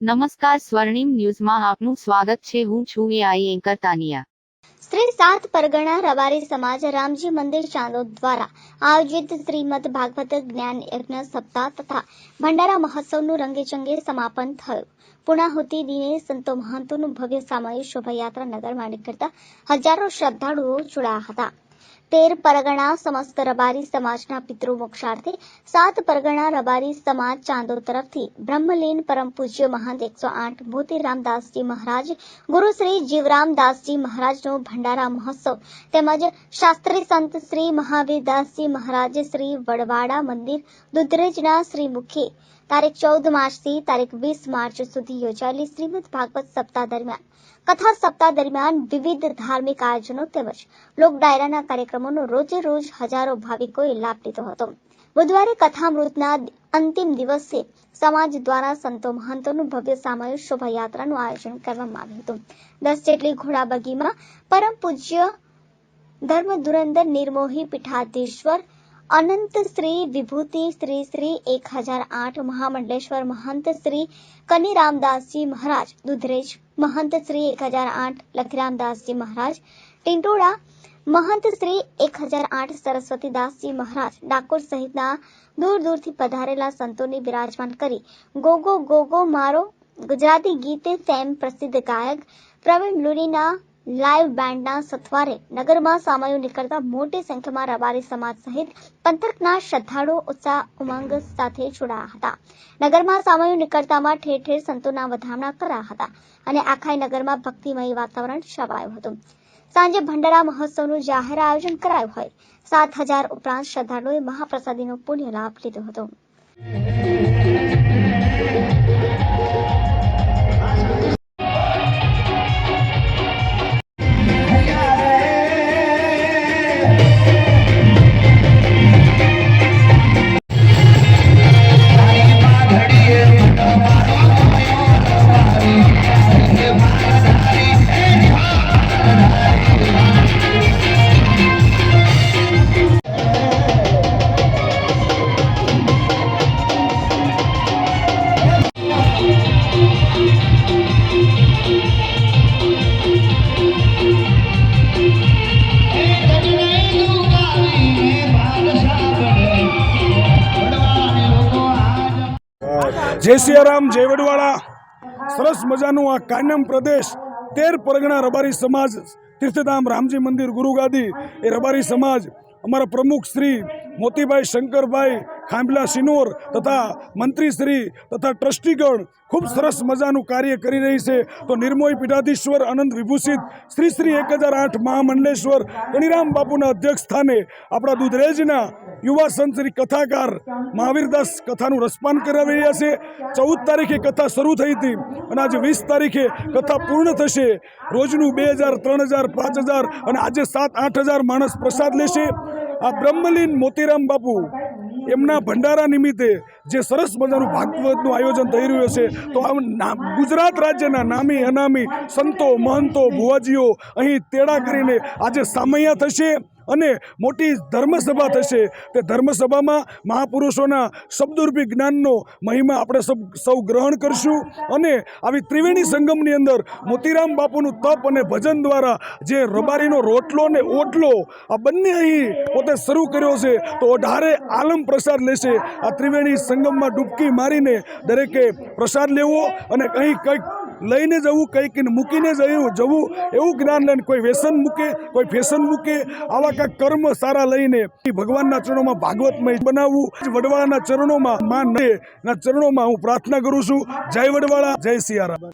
નમસ્કાર સ્વર્ણિમ ન્યૂઝમાં આપનું સ્વાગત છે. હું છું એઆઈ એન્કર તાનિયા. શ્રી સાત પરગણા રબારી સમાજ રામજી મંદિર ચાંદોદ દ્વારા આયોજિત શ્રીમદ ભાગવત જ્ઞાન યજ્ઞ સપ્તાહ તથા ભંડારા મહોત્સવનું રંગેચંગે સમાપન થયું. પૂર્ણાહુતિ દિને સંતો મહંતોનું ભવ્ય સામૂહિક શોભાયાત્રા નગરમાં નીકળતા હજારો શ્રદ્ધાળુઓ જોડાયા હતા. તેર પરગણા સમસ્ત રબારી સમાજના પિતૃ મોક્ષાર્થે, સાત પરગણા રબારી સમાજ ચાંદો તરફથી, બ્રહ્મલીન પરમ પૂજ્ય મહંત એકસો આઠ મોતી રામદાસજી મહારાજ, ગુરુ શ્રી જીવરામદાસજી મહારાજનો ભંડારા મહોત્સવ, તેમજ શાસ્ત્રી સંત શ્રી મહાવીરદાસજી મહારાજ શ્રી વડવાડા મંદિર, દુધરેજના શ્રી મુખે તારીખ ચૌદ માર્ચથી તારીખ વીસ માર્ચ સુધી યોજાયેલી શ્રીમદ ભાગવત સપ્તાહ દરમિયાન. કથા સપ્તાહ દરમિયાન વિવિધ ધાર્મિક આયોજનો તેમજ લોક ડાયરાના કાર્યક્રમોનો રોજે રોજ હજારો ભાવિકોએ લાભ લીધો હતો. બુધવારે કથામૃતના અંતિમ દિવસે સમાજ દ્વારા સંતો મહંતોનું ભવ્ય સામૂહિક શોભાયાત્રાનું આયોજન કરવામાં આવ્યું હતું. દસ જેટલી ઘોડાબગીમાં પરમ પૂજ્ય ધર્મ ધુરંદર નિર્મોહી પીઠાધીશ્વર, અનંત શ્રી વિભૂતિ, શ્રી શ્રી એક હજાર આઠ, મહામંડલેશ્વર મહંત, શ્રી કનીરામદાસજી મહારાજ, દુધરેજ મહંત, શ્રી એક હજાર આઠ, લખીરામદાસજી મહારાજ, ટિંટોળા મહંત શ્રી એક હજાર આઠ સરસ્વતીદાસજી મહારાજ ડાકોર સહિતના દૂર દૂરથી પધારેલા સંતોને બિરાજમાન કરી. ગોગો ગોગો મારો ગુજરાતી ગીતે ફેમ પ્રસિદ્ધ ગાયક પ્રવીણ લુનીના લાઇવ બેન્ડના સથવારે નગરમાં સામયુ નીકળતા મોટી સંખ્યામાં રબારી સમાજ સહિત પંથકના શ્રદ્ધાળુઓ ઉત્સાહ ઉમંગ સાથે જોડાયા હતા. નગરમાં સામયુ નીકળતામાં ઠેર ઠેર સંતોના વધામણા કરાયા હતા અને આખાય નગરમાં ભક્તિમય વાતાવરણ છવાયું હતું. સાંજે ભંડારા મહોત્સવનું જાહેર આયોજન કરાયું હોય. સાત હજાર ઉપરાંત શ્રદ્ધાળુઓએ મહાપ્રસાદીનો પુણ્ય લાભ લીધો હતો. જય સિયારામ જય વડવાળા. સરસ મજાનું આ કાયમ પ્રદેશ, તેર પરગણા રબારી સમાજ, તીર્થધામ રામજી મંદિર ગુરુગાદી, એ રબારી સમાજ, અમારા પ્રમુખ શ્રી મોતીભાઈ શંકરભાઈ, ખાંભલા સિનોર તથા મંત્રીશ્રી તથા ટ્રસ્ટીગણ ખૂબ સરસ મજાનું કાર્ય કરી રહી છે. તો નિર્મોહી પીઠાધીશ્વર અનંત વિભૂષિત, શ્રી શ્રી એક હજાર આઠ મહામંડલેશ્વર, ગણિરામ બાપુના અધ્યક્ષ સ્થાને આપણા દુધરેજના યુવા સંત શ્રી કથાકાર મહાવીરદાસ કથાનું રસપાન કરાવી રહ્યા છે. ચૌદ તારીખે કથા શરૂ થઈ હતી અને આજે વીસ તારીખે કથા પૂર્ણ થશે. રોજનું બે હજાર, ત્રણ હજાર, પાંચ હજાર અને આજે સાત, આઠ હજાર માણસ પ્રસાદ લેશે. આ બ્રહ્મલીન મોતીરામ બાપુ એમના ભંડારા નિમિત્તે જે સરસ મજાનું ભાગવતનું આયોજન થઈ રહ્યું છે તો આ ગુજરાત રાજ્યના નામી અનામી સંતો, મહંતો, ભુવાજીઓ અહીં તેડા કરીને આજે સામૈયા થશે. અને મોટી ધર્મસભા થશે. તે ધર્મસભામાં મહાપુરુષોના શબ્દરૂપી જ્ઞાનનો મહિમા આપણે સૌ સૌ ગ્રહણ કરશું અને આવી ત્રિવેણી સંગમની અંદર મોતીરામ બાપુનું તપ અને ભજન દ્વારા જે રબારીનો રોટલો ને ઓટલો આ બંને અહીં પોતે શરૂ કર્યો છે, તો અઢારે આલમ પ્રસાદ લેશે. આ ત્રિવેણી સંગમમાં ડૂબકી મારીને દરેકે પ્રસાદ લેવો અને કંઈ કંઈક લઈને જવું કંઈક મૂકીને જવું જવું, એવું જ્ઞાન લઈને કોઈ વ્યસન મૂકે, કોઈ ફેશન મૂકે, આવા કાંઈક કર્મ સારા લઈને ભગવાનના ચરણોમાં ભાગવતમય બનાવવું વડવાળાના ચરણોમાં માં ને ચરણોમાં હું પ્રાર્થના કરું છું, જય વડવાળા, જય સિયારામ.